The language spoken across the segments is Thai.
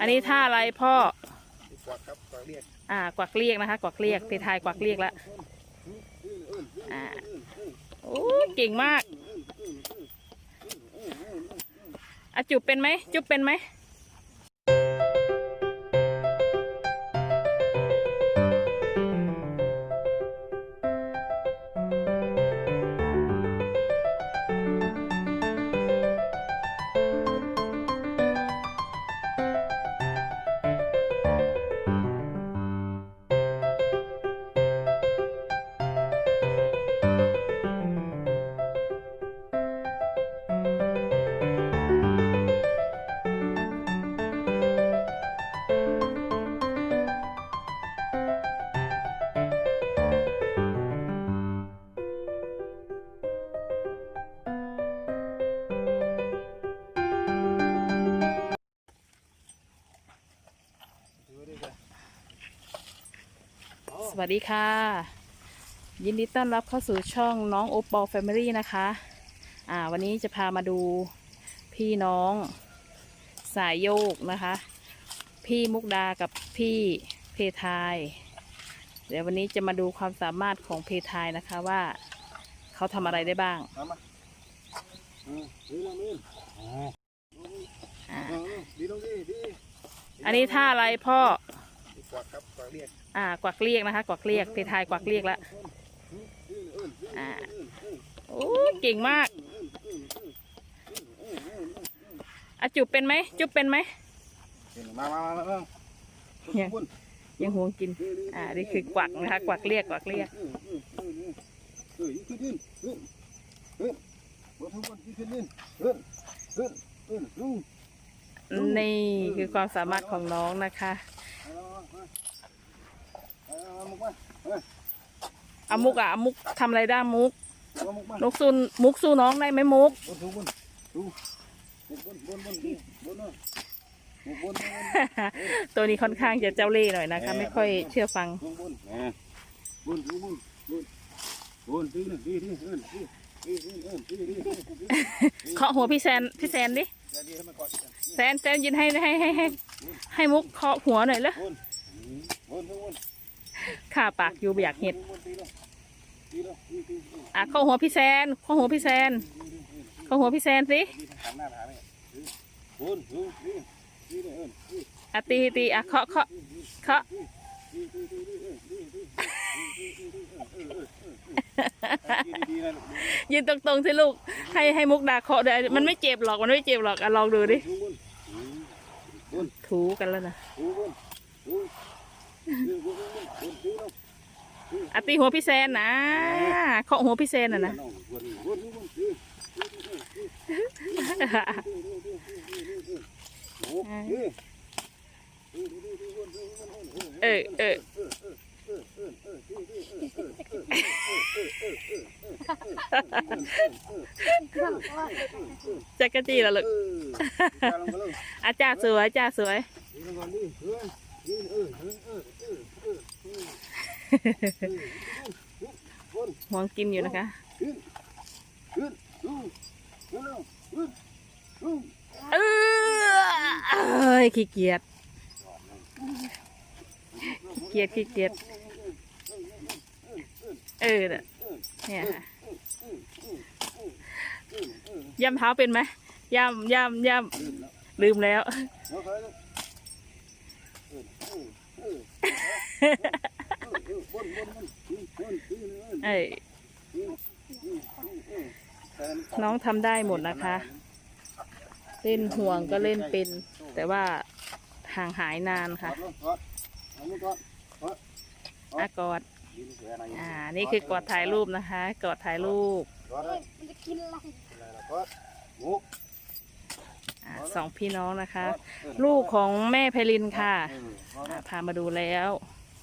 อันนี้ท่าอะไรพ่อ กวักครับกวักเรียกอ่ากวักเรียกนะคะ กวักเรียกเพทายกวักเรียกแล้วอ่าโอ้เก่งมากอะจุบเป็นไหมจุบเป็นไหม สวัสดีค่ะ ยินดีต้อนรับเข้าสู่ช่องน้องโอปอลแฟมิลี่นะคะ อ่า วันนี้จะพามาดูพี่น้องสายโยกนะคะ พี่มุกดากับพี่เพทาย เดี๋ยววันนี้จะมาดูความสามารถของเพทายนะคะว่าเขาทำอะไรได้บ้างมามาอืมดีลงดีอ่าเออดีลงดีดีอันนี้ท่าอะไรพ่อ กวักครับกวักเรียก อ่ากวักเรียกนะคะ กวักเรียกเพทายกวักเรียกแล้วอ่าโอ้เก่งมากอะจุบเป็นไหมจุบเป็นไหมมามามามาเนี่ยยังห่วงกิน อ่า นี่คือกวักนะคะ กวักเรียก กวักเรียกนี่คือความสามารถของน้องนะคะ มุกมาอามุกอะอามุกทำอะไรได้มุกเอามุกมานกสู้มุกสู้น้องได้ไหมมุกบนทุกคนดูบนบนบนบนบนบนบน ตัวนี้ค่อนข้างจะเจ้าเล่ห์หน่อยนะคะ ไม่ค่อยเชื่อฟังบนบนแหมบนบนบนบนบนดีดีดีเอิ้นดีดีดีเอิ้นดีดีดีเคาะหัวพี่แซนพี่แซนดิดีให้มันก่อนแซนแซนยินให้ให้ให้ให้ให้มุกเคาะหัวหน่อยเลยบนบนบนข้าปากอยู่อยากเห็ดบนดีเลยดเลยดีดีดีอะเคาหัวพี่แซนเคาหัวพี่แซนเคาหัวพี่แซนสิอะตีตีอะเคาะเคาะเคาะดีดีดีดีเอิ้นดีดีดีดีนะลูกยืนตรงๆสิลูก ให้ให้มุกดาเคาะด้วยมันไม่เจ็บหรอกมันไม่เจ็บหรอกอะลองดูดิถูกันแล้วนะ อะตีหัวพี่แซนนะเคาะหัวพี่แซนอะนะเออเออจักรจีละลูกอาจารย์สวยอาจารย์สวย มองกินอยู่นะคะเออยขี้เกียจขี้เกียจขี้เกียจเออเนี่ยค่ะย่ำเท้าเป็นไหมย่ำย่ำย่ำลืมแล้ว อ้น้องทำได้หมดนะคะ เล่นห่วงก็เล่นเป็น แต่ว่าห่างหายนานค่ะอากอดอ่า นี่คือกอดถ่ายรูปนะคะ กอดถ่ายรูปอ่าสองพี่น้องนะคะ ลูกของแม่ไพลินค่ะ พามาดูแล้ว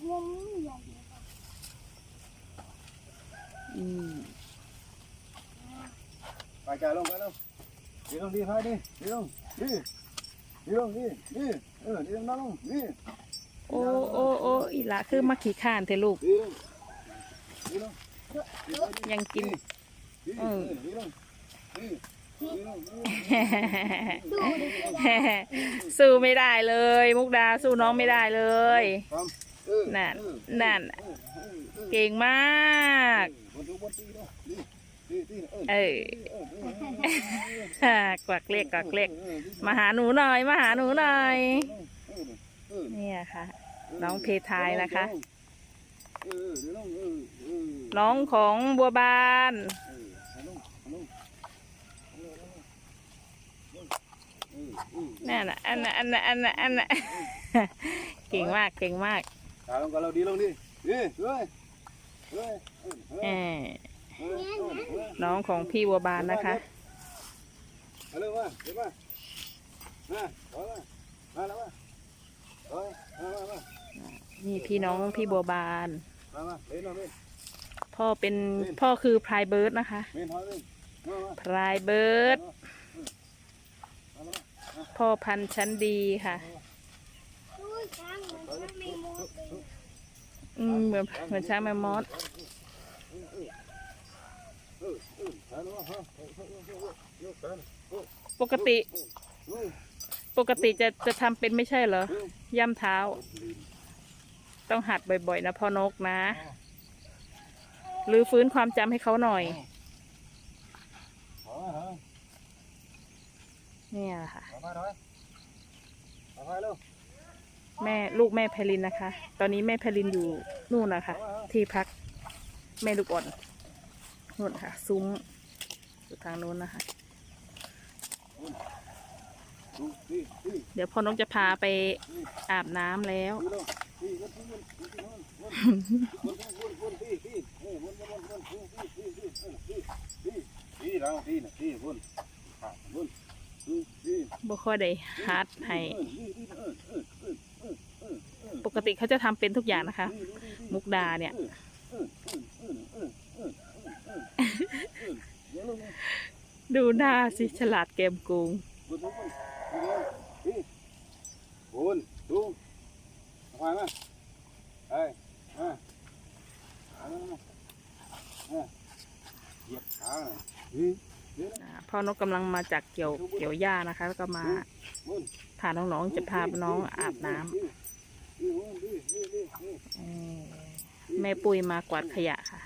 งงใหญ่ อืมไปจ่ายลงไปลงดีลงดีพายดีดีลงดีดีลงดีดีเออดีลงนั่งลงดีโอ้โอ้โอ้อีหละคือมาขี่ข้านเทลูก ดีลงดีลงยังกินดีอืมดีลงดีดูดิสู้ไม่ได้เลย มุกดาสู้น้องไม่ได้เลยนั่นนั่นเก่งมาก เออกวักเล็กกวักเล็กมาหาหนูหน่อย มาหาหนูหน่อยเนี่ยค่ะ น้องเพทายนะคะ น้องของบัวบานนั่นนะอันน่ะอันน่ะอันอันนเก่งมากเก่งมากลงก็เราดีลงดิเอ้ย น้องของพี่บัวบานนะคะมาเร็วมาเร็วมามาถอยมามาแล้วมาถอยมามามานี่พี่น้องพี่บัวบาน มามาเล่นมาเล่นพ่อเป็นพ่อคือพลายเบิร์ดนะคะเล่นถอยเล่นมามาพลายเบิร์ดมาแล้วพ่อพันธุ์ชั้นดีค่ะ ดูช้างเหมือนช้างไม่มดเลย อืมเหมือนเหมือนช้างแมมมอสปกติ ปกติจะจะทำเป็นไม่ใช่เหรอย่ำเท้า ต้องหัดบ่อยๆนะพ่อนกนะหรือฟื้นความจำให้เขาหน่อยถอยถอยเนี่ยค่ะ แม่ลูกแม่ไพลินนะคะ ตอนนี้แม่ไพลินอยู่นู่นนะคะที่พักแม่ลูกอ่อนนู่นค่ะ ซุ้มอยู่ทางนู้นนะคะ เดี๋ยวพ่อนกจะพาไปอาบน้ำแล้วบ่ค่อยได้ฮัดให้ กติเขาจะทำเป็นทุกอย่างนะคะ มุกดาเนี่ย ดูหน้าสิฉลาดเกมโกุงคุณดูมามาไอ้มาเหยียบขาหน่อยเดี๋ยวอ่าพ่อนกกำลังมาจากเกี่ยวเกี่ยวหญ้านะคะ แล้วก็มามุนพาน้องๆจะพาน้องอาบน้ำเออ แม่ปุยมากวาดขยะค่ะ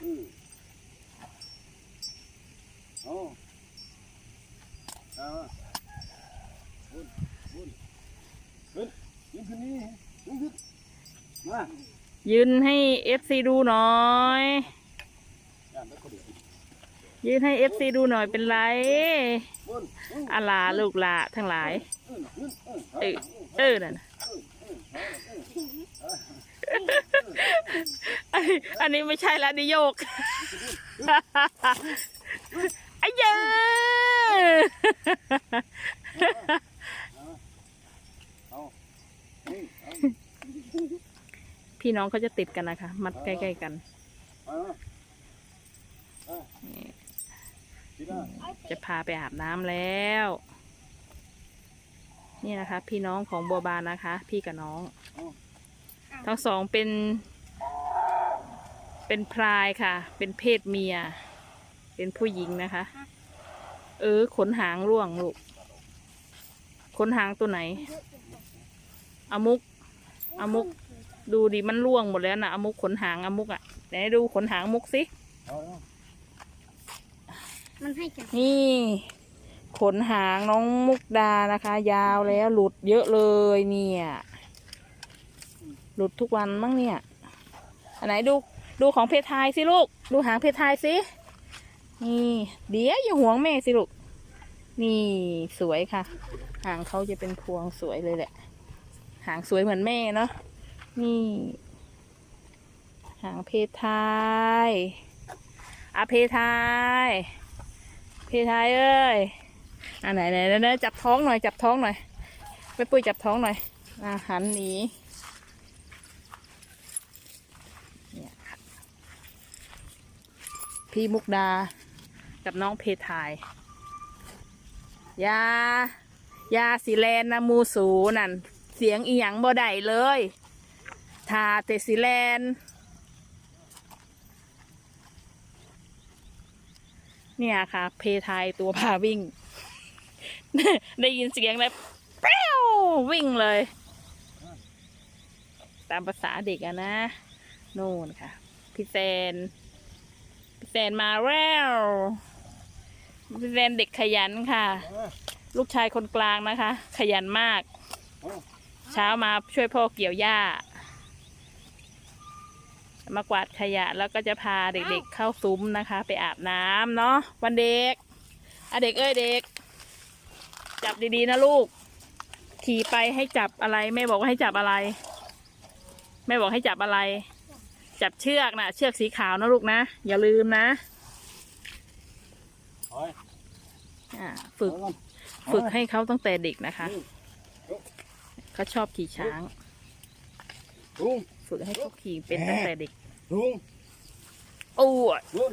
เอาเอามุนมุนขึ้นยืนขึ้นนี่ยืนขึ้นมายืนให้เอฟซีดูหน่อย ยืนให้เอฟซีดูหน่อยเป็นไรอาลาลูกลาทั้งหลาย เออเออนั่นน่ะ อันนี้ไม่ใช่ละนิโยกไอ้เย้ยเอานี่เอาพี่น้องเขาจะติดกันนะคะ มัดใกล้ๆกัน จะพาไปอาบน้ำแล้ว นี่นะคะ พี่น้องของบัวบานนะคะ พี่กับน้อง ทั้งสองเป็น เป็นพรายค่ะ เป็นเพศเมีย เป็นผู้หญิงนะคะ เออ ขนหางร่วงลูก ขนหางตัวไหนอามุกอามุก ดูดิมันร่วงหมดแล้วนะอามุกขนหางอามุกอะไหนดูขนหางมุกสิเอาเอามันให้จับนี่ ขนหางน้องมุกดานะคะ ยาวแล้วหลุดเยอะเลยเนี่ย หลุดทุกวันมั้งเนี่ย อันไหนดูดูของเพทายสิลูก ดูหางเพทายสิ นี่เดี๋ยวอย่าห่วงแม่สิลูก นี่สวยค่ะ หางเขาจะเป็นพวงสวยเลยแหละ หางสวยเหมือนแม่เนาะ นี่ หางเพทายอะเพทาย เพี่ชายเอ้ยอ่าไหนไหนไหนไหนจับท้องหน่อยจับท้องหน่อยไปปุ้ยจับท้องหน่อยอ่าหันหนีเนี่ยค่ะ พี่มุกดา กับน้องเพทาย ยา ยาสีแลนนะมูสูนั่น เสียงอีหยังบ่ได้เลยทาเตสีแลน เนี่ยค่ะ เพทายตัวพาวิ่ง ได้ยินเสียงเลยเปรี้ยววิ่งเลย ตามภาษาเด็กอะนะ โน่นค่ะ พี่แซน พี่แซนมาแล้วพี่แซนเด็กขยันค่ะ ลูกชายคนกลางนะคะ ขยันมาก เช้ามาช่วยพ่อเกี่ยวหญ้ามากวาดขยะแล้วก็จะพาเด็กๆเข้าซุ้มนะคะ ไปอาบน้ำเนาะวันเด็กอะเด็กเอ้ยเด็ก จับดีๆนะลูก ขี่ไปให้จับอะไรแม่บอกว่าให้จับอะไร แม่บอกให้จับอะไร จับเชือกนะเชือกสีขาวนะลูกนะ อย่าลืมนะโอ้ยอ่าฝึกฝึกให้เขาตั้งแต่เด็กนะคะเขาชอบขี่ช้างลุงฝึกให้เขาขี่เป็นตั้งแต่เด็กลุงโอ้ยลุง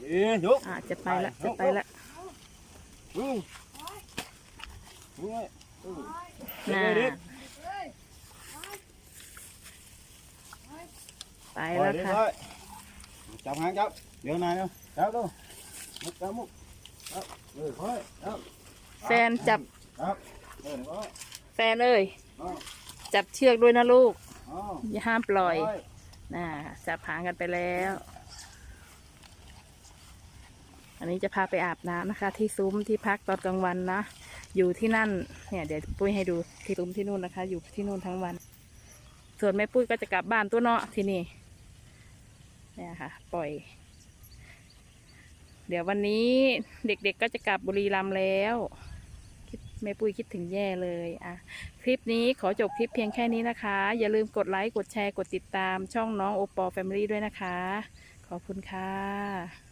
เอ๊ะยกอ่าจะไปละจะไปละลุงลุงไอ้น่า เด็ก ไปไปแล้วเด็กค่ะเลยจับหางจับ เดี๋ยวนายเนาะจับดูมุกจับมุกจับเออค่อยจับแฟนจับ จับเออค่อยแฟนเอ้ยอ๋อจับเชือกด้วยนะลูก อ๋ออย่าห้ามปล่อยค่อยน่าจับหางกันไปแล้ว อันนี้จะพาไปอาบน้ำนะคะ ที่ซุ้มที่พักตอนกลางวันนะ อยู่ที่นั่น เนี่ยเดี๋ยวปุ้ยให้ดูที่ซุ้มที่นู่นนะคะ อยู่ที่นู่นทั้งวัน ส่วนแม่ปุ้ยก็จะกลับบ้านตัวเนาะที่นี่ เนี่ยค่ะ ปล่อย เดี๋ยววันนี้เด็กๆก็จะกลับบุรีรัมย์แล้วคิดแม่ปุ้ยคิดถึงแย่เลยอะคลิปนี้ขอจบคลิปเพียงแค่นี้นะคะ อย่าลืมกดไลค์ กดแชร์ กดติดตามช่องน้องโอปอลแฟมิลี่ด้วยนะคะ ขอบคุณค่ะ